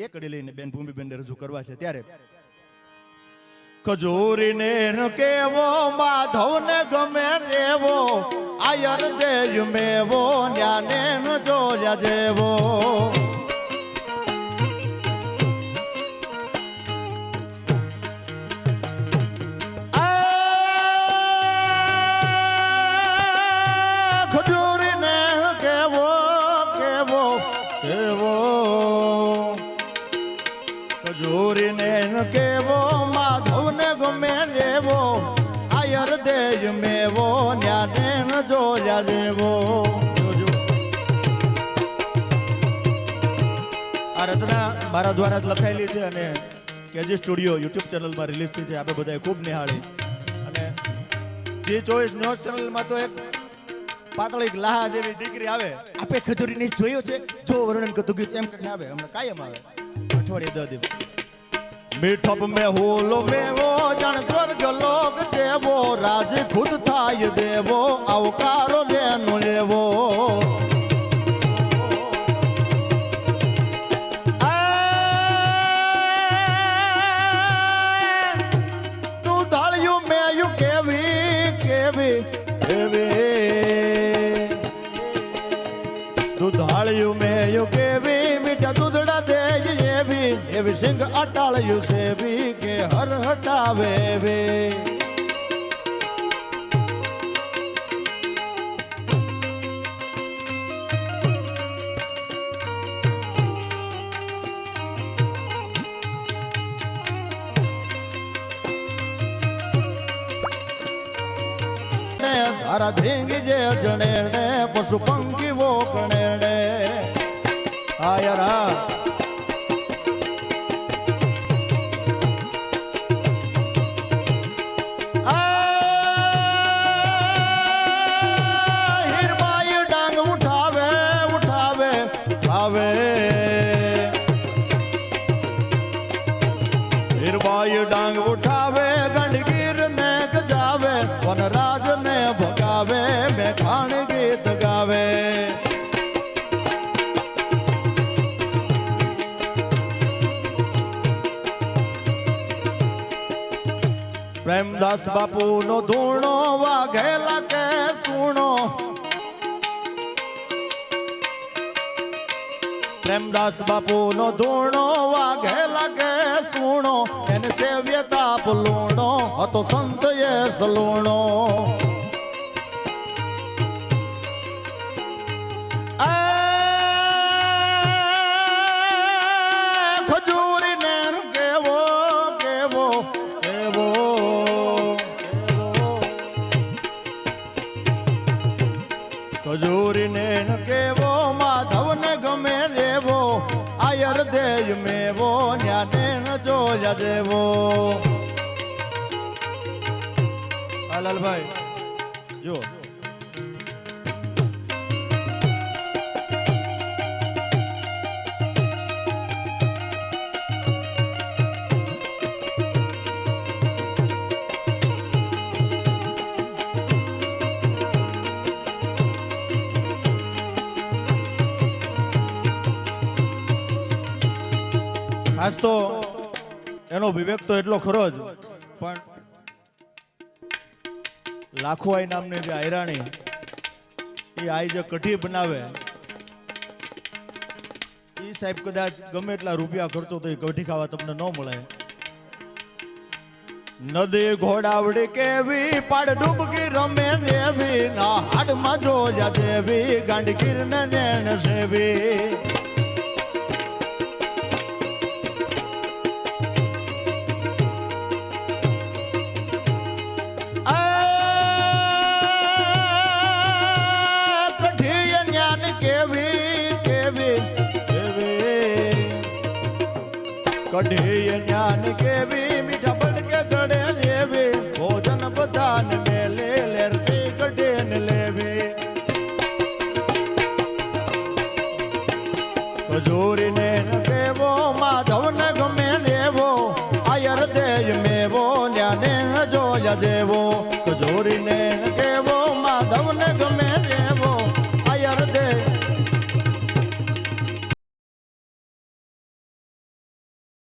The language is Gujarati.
એક કડી લઈને બેન ભૂમિબેનને રજૂ કરવા છે ત્યારે ખજૂરીને ન કેવો માધવને ગમે રેવો આયર દેજ મેવો ન્યાને ન જોયા જેવો. રેવો આયર દેજ મેવો, ન્યાને ન જોયા જેવો આ રચના મારા દ્વારા જ લખાયેલી છે અને કેજી સ્ટુડિયો યુટ્યુબ ચેનલમાં રિલીઝ થઈ છે. આપણે બધાએ ખૂબ નિહાળી. અને જે ચોવીસ ન્યૂઝ ચેનલમાં તો એક પાતળી લાહા જેવી દીકરી આવે. આપે ખજૂરીને જોયો છે. જો વર્ણન કરતું ગીત એમ કરીને આવે. હમણાં કાયમ આવે. અઠવાડિયે દસ દિવસ. મીઠપ મે હોલો મેવો, જાણ સ્વર્ગ જેવો રાજ ખુદ થાય દેવો, આવકારો જેનો લેવો. તું ધાળ્યું, મેયું કેવી કેવી કેવી. દુધાળ્યું મેયું કેવી, મીઠા દૂધડા દેજ એવી એવી સિંગ અટાળ્યું સેવી કે હર હટાવે એવી. ધારા ધીંગી જે જણે ને પશુ પંખી વોકણે ને આયરા આ હીરબાઈ ડાંગ પ્રેમદાસ બાપુ નો ધૂણો વાઘેલા કે સુણો? પ્રેમદાસ બાપુ નો ધૂણો વાઘે લાગે સુણો? એને સેવ્યતા પલુણો હતો સંત એ સલુણો ખજૂરીને ન કેવો માધવને ગમે લેવો, આયર દેજ મેવો, ન્યાને ન જોયા દેવો. લાલભાઈ જો ખાસ તો એનો વિવેક તો એટલો ખરો જ. પણ લાખોઆઈ નામની જે આયરાણી, એ આઈ જે કઠી બનાવે, એ સાહેબ કદાચ ગમે એટલા રૂપિયા ખર્ચો તો એ કઠી ખાવા તમને ન મળે. નદી ઘોડાવડી કેવી, પાડ ડૂબકી રમે નેવી, ના હાડમાં જોયા દેવી ગાંડગીર ને સેવી. કઢી જ્ઞાન કેવી, મીઠા બનકે ચડે લેવી. ભોજન બધાન મેલે લેરતી કઢી ને લેવી. હજુરી ને કેવો માધવ ને ગમે લેવો. આયર દેજ મેવો, ન્યાને જોયા જેવો. કજોરી ને